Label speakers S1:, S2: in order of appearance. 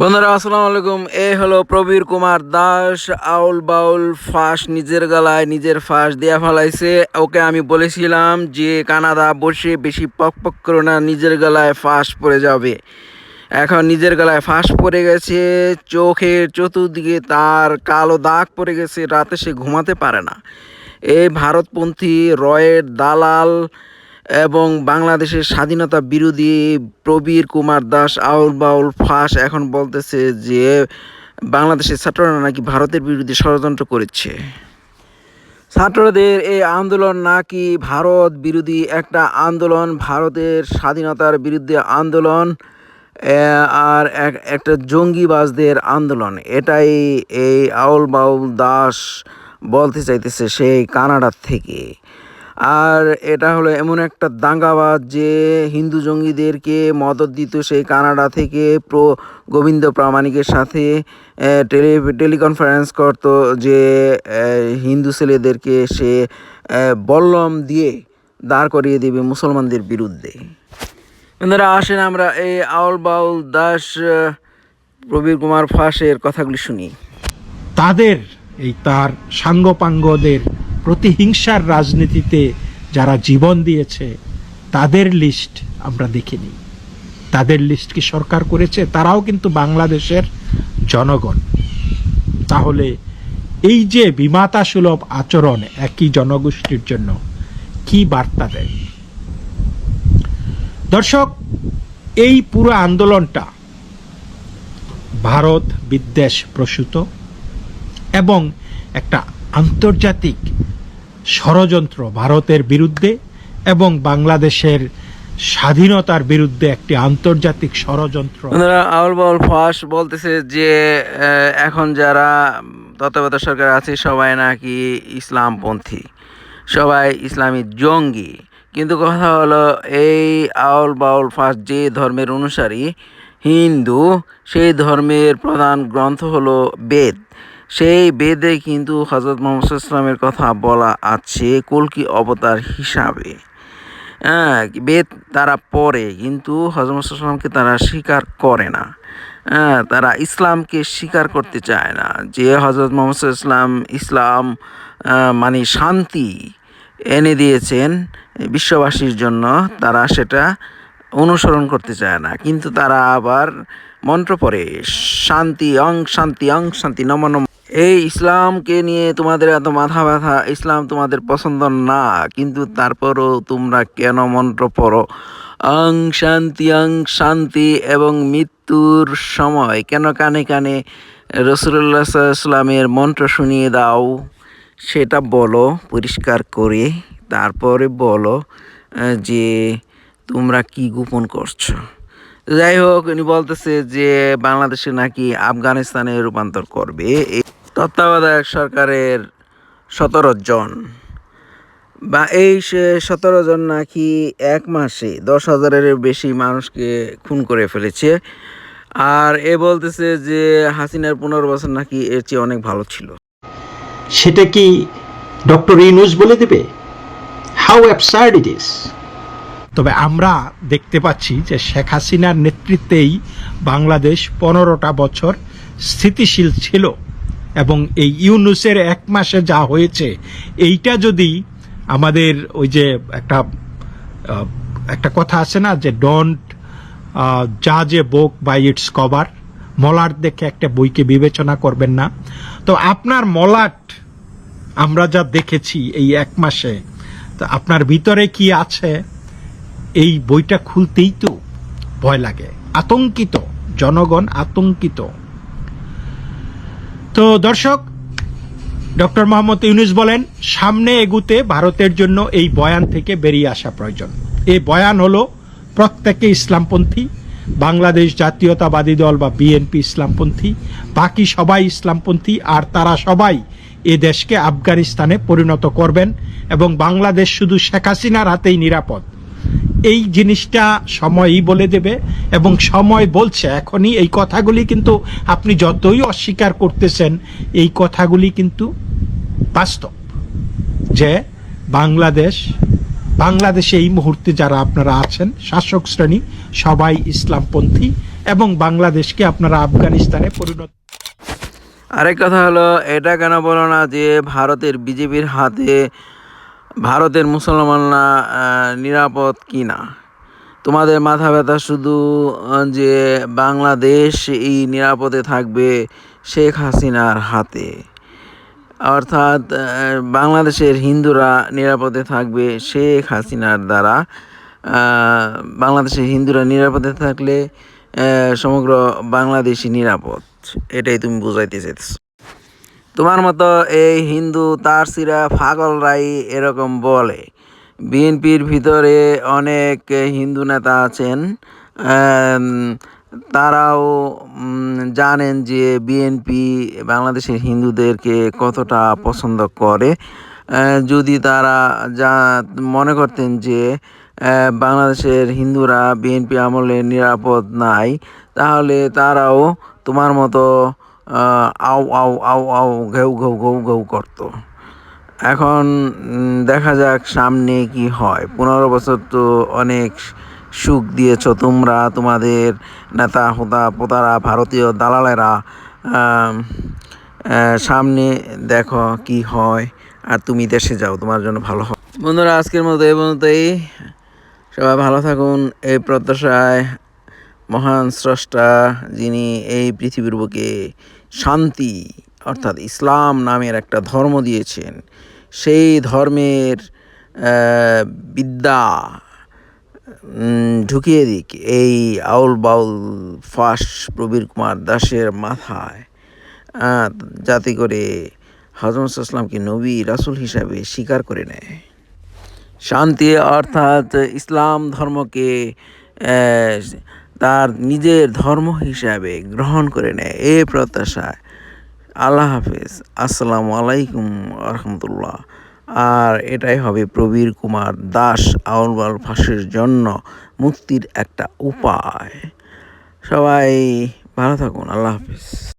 S1: বন্ধুরা, আসসালামু আলাইকুম। এ হলো প্রবীর কুমার দাস, আউল বাউল ফাঁস নিজের গলায় নিজের ফাঁস দেয়া ফেলাইছে। ওকে আমি বলেছিলাম যে, কানাডা বসে বেশি পক পক করো না, নিজের গলায় ফাঁস পড়ে যাবে। এখন নিজের গলায় ফাঁস পড়ে গেছে চোখের চতুর্দিকে তার কালো দাগ পড়ে গেছে, রাতে সে ঘুমাতে পারে না। এই ভারতপন্থী রয়ের দালাল এবং বাংলাদেশের স্বাধীনতা বিরোধী প্রবীর কুমার দাস, আউল বাউল, ফাঁস এখন বলতেছে যে বাংলাদেশের ছাত্ররা নাকি ভারতের বিরুদ্ধে ষড়যন্ত্র করেছে। ছাত্রদের এই আন্দোলন নাকি ভারত বিরোধী একটা আন্দোলন, ভারতের স্বাধীনতার বিরুদ্ধে আন্দোলন আর এক- একটা জঙ্গিবাজদের আন্দোলন। এটাই এই আউল বাউল দাস বলতে চাইতেছে সেই কানাডার থেকে। আর এটা হলো এমন একটা দাঙ্গাবাজ যে হিন্দু জঙ্গিদেরকে মদত দিত সেই কানাডা থেকে প্রো গোবিন্দ প্রামাণিকের সাথে টেলি, টেলিকনফারেন্স করতো যে হিন্দু ছেলেদেরকে সে বল্লম দিয়ে দাঁড় করিয়ে দেবে মুসলমানদের বিরুদ্ধে। বন্ধুরা, আসেন আমরা এই আউল বাউল দাস প্রবীর কুমার ফাঁসের কথাগুলি শুনি।
S2: তাদের এই তার সাঙ্গপাঙ্গদের প্রতিহিংসার রাজনীতিতে যারা জীবন দিয়েছে, তাদের লিস্ট আমরা দেখিনি। তাদের লিস্ট কি সরকার করেছে? তারাও কিন্তু বাংলাদেশের জনগণ। তাহলে এই যে বিমাতা সুলভ আচরণ একই জনগোষ্ঠীর জন্য, কি বার্তা দেয়? দর্শক, এই পুরো আন্দোলনটা ভারত বিদ্বেষ প্রসূত এবং একটা আন্তর্জাতিক ষড়যন্ত্র ভারতের বিরুদ্ধে এবং বাংলাদেশের স্বাধীনতার বিরুদ্ধে একটি আন্তর্জাতিক ষড়যন্ত্র।
S1: আউল বাউল ফাঁস বলতেছে যে এখন যারা তত্ত্বাবধায়ক সরকার আছে, সবাই নাকি ইসলামপন্থী, সবাই ইসলামী জঙ্গি। কিন্তু কথা হলো, এই আউল বাউল ফাঁস যে ধর্মের অনুসারী হিন্দু, সেই ধর্মের প্রধান গ্রন্থ হলো বেদ। সেই বেদে কিন্তু হজরত মোহাম্মদ ইসলামের কথা বলা আছে কলকি অবতার হিসাবে। হ্যাঁ বেদ তারা পড়ে কিন্তু হজরত ইসলামকে তারা স্বীকার করে না। হ্যাঁ তারা ইসলামকে স্বীকার করতে চায় না যে হজরত মোহাম্মদ ইসলাম ইসলাম মানে শান্তি এনে দিয়েছেন বিশ্ববাসীর জন্য, তারা সেটা অনুসরণ করতে চায় না। কিন্তু তারা আবার মন্ত্র পড়ে, শান্তি অং শান্তি অং, শান্তি নম নম এই ইসলামকে নিয়ে তোমাদের এত মাথা ব্যথা, ইসলাম তোমাদের পছন্দ না, কিন্তু তারপরও তোমরা কেন মন্ত্র পড়ো? অং শান্তি অং শান্তি এবং মৃত্যুর সময় কেন কানে কানে রসুল্লাহ ইসলামের মন্ত্র শুনিয়ে দাও? সেটা বলো, পরিষ্কার করে তারপরে বলো যে তোমরা কি গোপন করছ। যাই হোক, উনি বলতেছে যে বাংলাদেশে নাকি আফগানিস্তানে রূপান্তর করবে। তত্ত্বাবধায়ক সরকারের সতেরো জন। বা এই সতেরো জন নাকি এক মাসে দশ হাজারের বেশি মানুষকে খুন করে ফেলেছে। আর এ বলতেছে যে হাসিনার পুনর্বাসন নাকি এর চেয়ে অনেক ভালো ছিল।
S2: সেটা কি ডক্টর ইনুস বলে দেবে? হাউ অ্যাবসার্ড ইট ইস তবে আমরা দেখতে পাচ্ছি যে শেখ হাসিনার নেতৃত্বেই বাংলাদেশ পনেরোটা বছর স্থিতিশীল ছিল। এবং এই ইউনুসের এক মাসে যা হয়েছে, এইটা যদি আমাদের ওই যে একটা একটা কথা আছে না যে ডোন্ট যা যে বুক বাই ইটস কভার মলাট দেখে একটা বইকে বিবেচনা করবেন না। তো আপনার মলাট আমরা যা দেখেছি এই এক মাসে, তো আপনার ভিতরে কি আছে? এই বইটা খুলতেই তো ভয় লাগে। আতঙ্কিত, জনগণ আতঙ্কিত। তো দর্শক, ডক্টর মোহাম্মদ ইউনুস বলেন, সামনে এগুতে ভারতের জন্য এই বয়ান থেকে বেরিয়ে আসা প্রয়োজন। এই বয়ান হলো প্রত্যেকে ইসলামপন্থী, বাংলাদেশ জাতীয়তাবাদী দল বা বিএনপি ইসলামপন্থী, বাকি সবাই ইসলামপন্থী, আর তারা সবাই এ দেশকে আফগানিস্তানে পরিণত করবেন এবং বাংলাদেশ শুধু শেখ হাসিনার হাতেই নিরাপদ। এই জিনিসটা সময়ই বলে দেবে এবং সময় বলছে এখনই। এই কথাগুলি কিন্তু আপনি যতই অস্বীকার করতেছেন, এই কথাগুলি কিন্তু বাস্তব যে বাংলাদেশ, বাংলাদেশে এই মুহূর্তে যারা আপনারা আছেন, শাসক শ্রেণি, সবাই ইসলামপন্থী এবং বাংলাদেশকে আপনারা আফগানিস্তানে পরিণত
S1: আরেক কথা হলো, এটা কেন বলো না যে ভারতের বিজেপির হাতে ভারতের মুসলমানরা নিরাপদ কি না তোমাদের মাথা ব্যথা শুধু যে বাংলাদেশ এই নিরাপদে থাকবে শেখ হাসিনার হাতে। অর্থাৎ বাংলাদেশের হিন্দুরা নিরাপদে থাকবে শেখ হাসিনার দ্বারা। বাংলাদেশের হিন্দুরা নিরাপদে থাকলে সমগ্র বাংলাদেশই নিরাপদ। এটাই তুমি বুঝাইতে চাইতেছ। তোমার মতো এই হিন্দু, তারসিরা পাগলরাই এরকম বলে। বিএনপির ভিতরে অনেক হিন্দু নেতা আছেন তারাও জানেন যে বিএনপি বাংলাদেশের হিন্দুদেরকে কতটা পছন্দ করে। যদি তারা যা মনে করতেন যে বাংলাদেশের হিন্দুরা বিএনপি আমলে নিরাপদ নাই, তাহলে তারাও তোমার মতো আউ আউ আউ আউ ঘেউ ঘেউ ঘেউ ঘেউ করতো। এখন দেখা যাক সামনে কি হয়। পনেরো বছর তো অনেক সুখ দিয়েছ তোমরা, তোমাদের নেতা হোতা পোতারা, ভারতীয় দালালেরা। সামনে দেখো কি হয়, আর তুমি দেশে যাও, তোমার জন্য ভালো হয়। বন্ধুরা, আজকের মতো এই পর্যন্তই। সবাই ভালো থাকুন। এই প্রত্যাশায় মহান স্রষ্টা যিনি এই পৃথিবীর বুকে শান্তি, অর্থাৎ ইসলাম নামের একটা ধর্ম দিয়েছেন। সেই ধর্মের বিদ্যা ঢুকিয়ে দিক এই আউল বাউল ফাঁস প্রবীর কুমার দাসের মাথায়। যাতে করে হজরত ইসলামকে নবী, রাসুল হিসাবে স্বীকার করে নেয়। শান্তি অর্থাৎ ইসলাম ধর্মকে তার নিজের ধর্ম হিসাবে গ্রহণ করে নেয়। এ প্রত্যাশায়। আল্লাহ হাফেজ। আসসালামু আলাইকুম রহমতুল্লাহ আর এটাই হবে প্রবীর কুমার দাস আউলবাল ফাঁসের জন্য মুক্তির একটা উপায়। সবাই ভালো থাকুন। আল্লাহ হাফেজ।